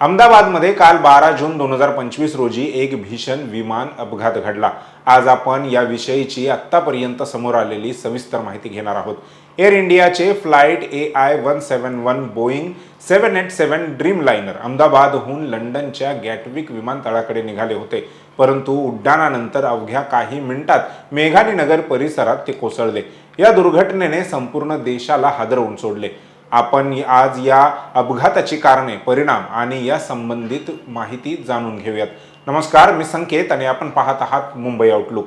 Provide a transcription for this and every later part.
अहमदाबादमध्ये काल बारा जून दोन हजार पंचवीस रोजी एक भीषण विमान अपघात घडला. आज आपण याविषयीची आत्तापर्यंत समोर आलेली सविस्तर माहिती घेणार आहोत. एअर इंडियाचे flight A I one seven one Boeing seven eight seven Dreamliner अहमदाबादहून लंडनच्या गॅटविक विमानतळाकडे निघाले होते. परंतु उड्डाणानंतर अवघ्या काही मिनिटात मेघानी नगर परिसरात ते कोसळले. या दुर्घटनेने संपूर्ण देशाला हादरवून सोडले. आपण आज या अपघाताची कारणे परिणाम आणि या संबंधित माहिती जाणून घेऊयात. नमस्कार मी संकेत आणि आपण पाहत आहात मुंबई आउटलुक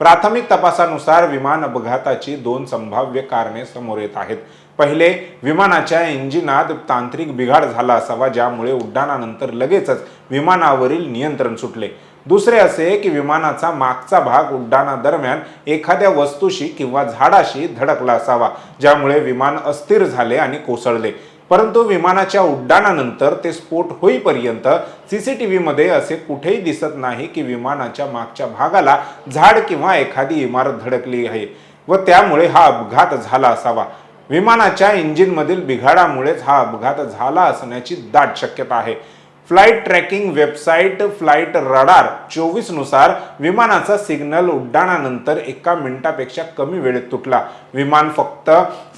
प्राथमिक तपासानुसार विमान अपघाताची दोन संभाव्य कारणे समोर येत आहेत. पहिले विमानाच्या इंजिनात तांत्रिक बिघाड झाला असावा ज्यामुळे उड्डाणानंतर लगेचच विमानावरील नियंत्रण सुटले. दुसरे असे की विमानाचा मागचा भाग उड्डाणादरम्यान एखाद्या वस्तूशी किंवा झाडाशी धडकला असावा ज्यामुळे विमान अस्थिर झाले आणि कोसळले. परंतु विमानाच्या उड्डाणानंतर ते स्फोट होईपर्यंत सी सी टी व्हीमध्ये असे कुठेही दिसत नाही की विमानाच्या मागच्या भागाला झाड किंवा एखादी इमारत धडकली आहे व त्यामुळे हा अपघात झाला असावा. विमानाच्या इंजिनमधील बिघाडामुळेच हा अपघात झाला असण्याची दाट शक्यता आहे. Flight tracking website flight radar चोवीसनुसार विमानाचा सिग्नल उड्डाणानंतर एका मिनिटापेक्षा कमी वेळेत तुटला. विमान फक्त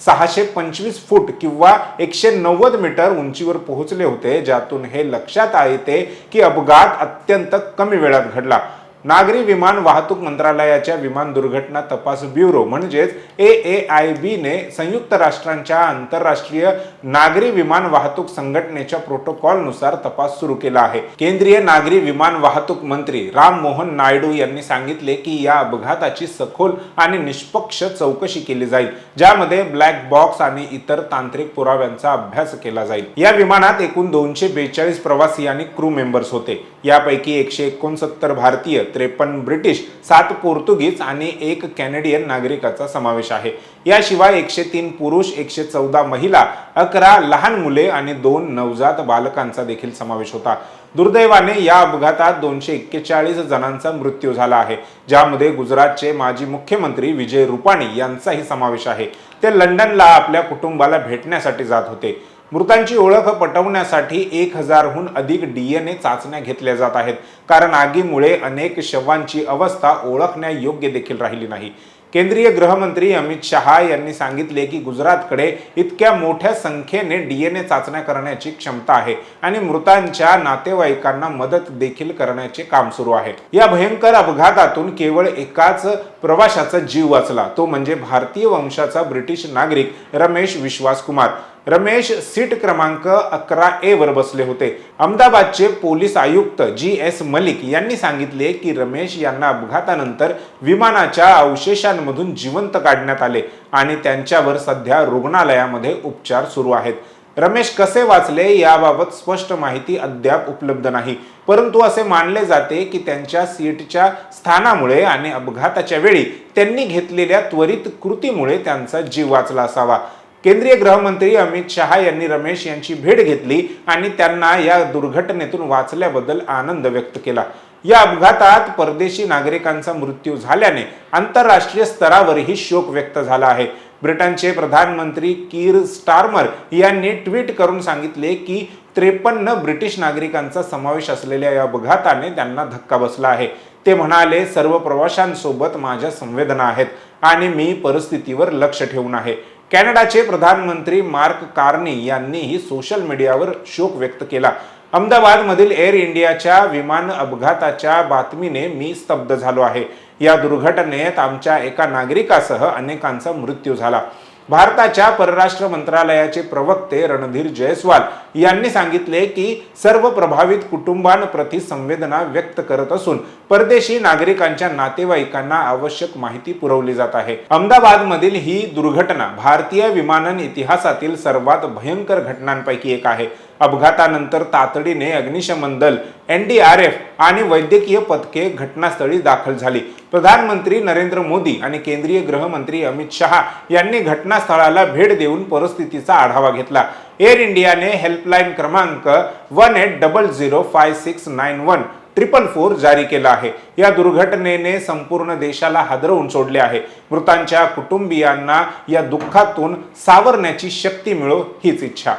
सहाशे पंचवीस फूट किंवा एकशे नव्वद मीटर उंचीवर पोहोचले होते ज्यातून हे लक्षात येते की अपघात अत्यंत कमी वेळात घडला. नागरी विमान वाहतूक मंत्रालयाच्या विमान दुर्घटना तपास ब्युरो म्हणजेच ए ए आय बीने संयुक्त राष्ट्रांच्या आंतरराष्ट्रीय नागरी विमान वाहतूक संघटनेच्या प्रोटोकॉलनुसार तपास सुरू केला आहे. केंद्रीय नागरी विमान वाहतूक मंत्री राम मोहन नायडू यांनी सांगितले की या अपघाताची सखोल आणि निष्पक्ष चौकशी केली जाईल ज्यामध्ये ब्लॅक बॉक्स आणि इतर तांत्रिक पुराव्यांचा अभ्यास केला जाईल. या विमानात एकूण दोनशे बेचाळीस प्रवासी आणि क्रू मेंबर्स होते. यापैकी एकशे एकोणसत्तर भारतीय त्रेपन्न ब्रिटिश सात पोर्तुगीज आणि एक कॅनेडियन नागरिकाचा समावेश आहे. याशिवाय एकशे तीन पुरुष एकशे चौदा महिला अकरा लहान मुले आणि दोन नवजात बालकांचा देखील समावेश होता. दुर्दैवाने या अपघातात दोनशे एक्केचाळीस जणांचा मृत्यू झाला आहे ज्यामध्ये गुजरातचे माजी मुख्यमंत्री विजय रुपाणी यांचाही समावेश आहे. ते लंडनला आपल्या कुटुंबाला भेटण्यासाठी जात होते. मृतांची ओळख पटवण्यासाठी एक हजारहून अधिक डीएनए चाचण्या घेतल्या जात आहेत. कारण आगीमुळे अनेक शवांची अवस्था ओळखण्यायोग्य देखील राहिली नाही. केंद्रीय गृहमंत्री अमित शहा यांनी सांगितले की गुजरातकडे इतक्या मोठ्या संख्येने डीएनए चाचण्या करण्याची क्षमता आहे आणि मृतांच्या नातेवाईकांना मदत देखील करण्याचे काम सुरू आहे. या भयंकर अपघातातून केवळ एकाच प्रवाशाचा जीव वाचला. तो म्हणजे भारतीय वंशाचा ब्रिटिश नागरिक रमेश विश्वास कुमार रमेश सीट क्रमांक अकरा ए वर बसले होते. अहमदाबादचे पोलीस आयुक्त जी एस मलिक यांनी सांगितले की रमेश यांना अपघातानंतर विमानाच्या अवशेषांमधून जिवंत काढण्यात आले आणि त्यांच्यावर सध्या रुग्णालयामध्ये उपचार सुरू आहेत. रमेश कसे वाचले याबाबत स्पष्ट माहिती अद्याप उपलब्ध नाही. परंतु असे मानले जाते की त्यांच्या सीटच्या स्थानामुळे आणि अपघाताच्या वेळी त्यांनी घेतलेल्या त्वरित कृतीमुळे त्यांचा जीव वाचला असावा. केंद्रीय गृहमंत्री अमित शहा यांनी रमेश यांची भेट घेतली आणि त्यांना या दुर्घटनेतून वाचल्याबद्दल आनंद व्यक्त केला. या अपघातात परदेशी नागरिकांचा मृत्यू झाल्याने आंतरराष्ट्रीय स्तरावरही शोक व्यक्त झाला आहे. ब्रिटनचे प्रधानमंत्री कीर स्टार्मर यांनी ट्विट करून सांगितले की त्रेपन्न ब्रिटिश नागरिकांचा समावेश असलेल्या या अपघाताने त्यांना धक्का बसला आहे. ते म्हणाले सर्व प्रवाशांसोबत माझ्या संवेदना आहेत आणि मी परिस्थितीवर लक्ष ठेवून आहे. कॅनडाचे प्रधानमंत्री मार्क कार्नी यांनीही सोशल मीडियावर शोक व्यक्त केला. अहमदाबादमधील एअर इंडियाच्या विमान अपघाताच्या बातमीने मी स्तब्ध झालो आहे. या दुर्घटनेत आमच्या एका नागरिकासह अनेकांचा मृत्यू झाला. भारताच्या परराष्ट्र मंत्रालयाचे प्रवक्ते रणधीर जयस्वाल यांनी सांगितले की सर्व प्रभावित कुटुंबांप्रती संवेदना व्यक्त करत असून परदेशी नागरिकांच्या नातेवाईकांना आवश्यक माहिती पुरवली जात आहे. अहमदाबाद मधील ही दुर्घटना भारतीय विमानन इतिहासातील सर्वात भयंकर घटनांपैकी एक आहे. अपघातानंतर तातडीने अग्निशमन दल एन डी आर एफ आणि वैद्यकीय पथके घटनास्थळी दाखल झाली. प्रधानमंत्री नरेंद्र मोदी आणि केंद्रीय गृहमंत्री अमित शहा यांनी घटनास्थळाला भेट देऊन परिस्थितीचा आढावा घेतला. एअर इंडियाने हेल्पलाईन क्रमांक one eight double zero five six nine one triple four जारी केला आहे. या दुर्घटनेने संपूर्ण देशाला हादरवून सोडले आहे. मृतांच्या कुटुंबियांना या दुःखातून सावरण्याची शक्ती मिळो हीच इच्छा.